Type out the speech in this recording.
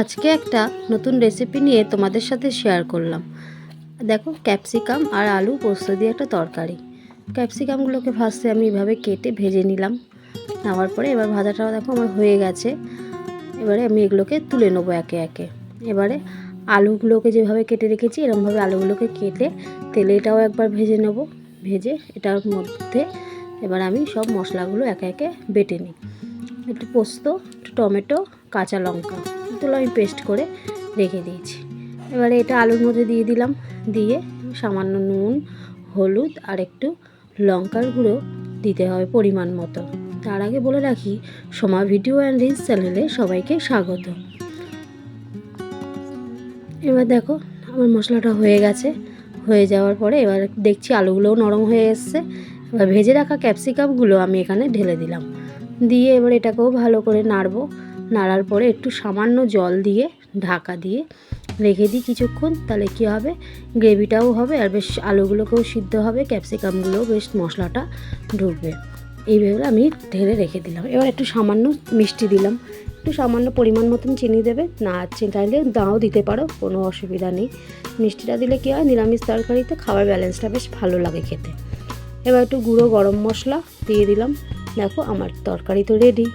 আজকে একটা নতুন রেসিপি নিয়ে তোমাদের সাথে শেয়ার করলাম। দেখো ক্যাপসিকাম আর আলু পোস্ত দিয়ে একটা তরকারি। ক্যাপসিকামগুলোকে ফার্স্টে আমি এভাবে কেটে ভেজে নিলাম। নেওয়ার পরে এবার ভাজাটাও দেখো আমার হয়ে গেছে। এবারে আমি এগুলোকে তুলে নেব একে একে। এবারে আলুগুলোকে যেভাবে কেটে রেখেছি এরকমভাবে আলুগুলোকে কেটে তেলে এটাও একবার ভেজে নেব। ভেজে এটার মধ্যে এবার আমি সব মশলাগুলো একে একে বেটে নিই। একটু পোস্ত, একটু টমেটো, কাঁচা লঙ্কা। এগুলো আমি পেস্ট করে রেখে দিয়েছি। এবারে এটা আলুর মধ্যে দিয়ে দিলাম। দিয়ে সামান্য নুন, হলুদ আর একটু লঙ্কার গুঁড়ো দিতে হবে পরিমাণ মতো। তার আগে বলে রাখি, সোমা ভিডিও অ্যান্ড রিলস চ্যানেলে সবাইকে স্বাগত। এবার দেখো, আমার মশলাটা হয়ে গেছে। হয়ে যাওয়ার পরে এবার দেখছি আলুগুলোও নরম হয়ে এসছে। এবার ভেজে রাখা ক্যাপসিকামগুলো আমি এখানে ঢেলে দিলাম। দিয়ে এবার এটাকেও ভালো করে নাড়বো। নাড়ার পরে একটু সামান্য জল দিয়ে, ঢাকা দিয়ে রেখে দিই কিছুক্ষণ, তাহলে কী হবে? গ্রেভিটাও হবে আর বেশ আলুগুলোকেও সিদ্ধ হবে, ক্যাপসিকামগুলোও বেশ মশলাটা ঢুকবে। এইভাবে আমি ঢেলে রেখে দিলাম। এবার একটু সামান্য মিষ্টি দিলাম। একটু সামান্য পরিমাণ মতন চিনি দেবে। না চিনি চাইলে দাও দিতে পারো, কোনো অসুবিধা নেই। মিষ্টিটা দিলে কী হয়? নিরামিষ তরকারিতে খাবার ব্যালেন্সটা বেশ ভালো লাগে খেতে। এবার একটু গুঁড়ো গরম মশলা দিয়ে দিলাম। দেখো আমার তরকারি তো রেডি